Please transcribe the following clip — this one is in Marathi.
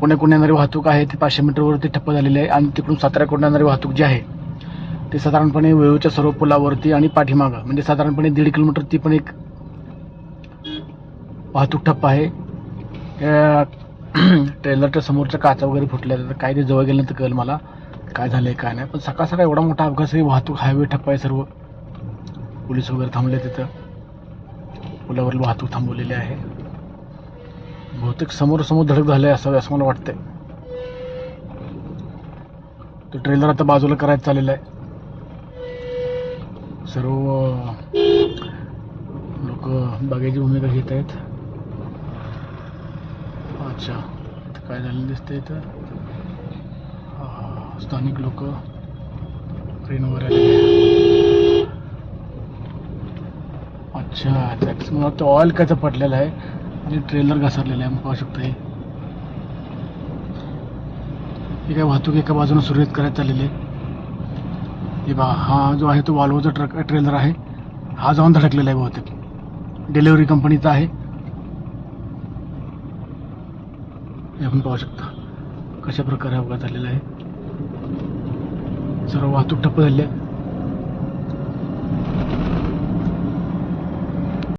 पुण्याकडून येणारी वाहतूक आहे ती पाचशे मीटरवरती ठप्प झालेली आहे आणि तिकडून साताऱ्याकडून येणारी वाहतूक जी आहे ते साधारणपणे वेळूच्या सर्व पुलावरती आणि पाठीमागं म्हणजे साधारणपणे दीड किलोमीटर ती पण एक वाहतूक ठप्प आहे. ट्रेलरच्या समोरच्या काचा वगैरे फुटल्या तर काय ते जवळ तर कळेल मला काय झालं आहे काय नाही. पण सकाळ सकाळ एवढा मोठा अपघात आहे वाहतूक हायवे ठप्प आहे सर्व पोलीस वगैरे थांबले तिथं. पुलावरील वाहतूक थांबवलेली आहे. बहुतेक समोर समोर धडक झाले असावे असं मला वाटतंय. तो ट्रेलर आता बाजूला करायचं चाललेला आहे. सर्व लोक बागेची भूमिका घेत आहेत. अच्छा इथं काय झालेलं दिसतंय इथं? स्थानिक लोक ट्रेन वगैरे आलेले अच्छा मला वाटतं ऑइल कायचं पडलेलं आहे. म्हणजे आणि ट्रेलर घसरलेलं आहे मग पाहू शकता हे. काय वाहतूक एका बाजूने सुरळीत करायला चाललेली आहे. हे बा हा जो आहे तो वाल्वोचा ट्रक ट्रेलर आहे. हा जाऊन धडकलेला आहे बहुतेक. डिलिव्हरी कंपनीचा आहे. हे आपण पाहू शकता. कशा प्रकारे अपघात झालेला आहे. सर्व वाहतूक ठप्प झाली आहे.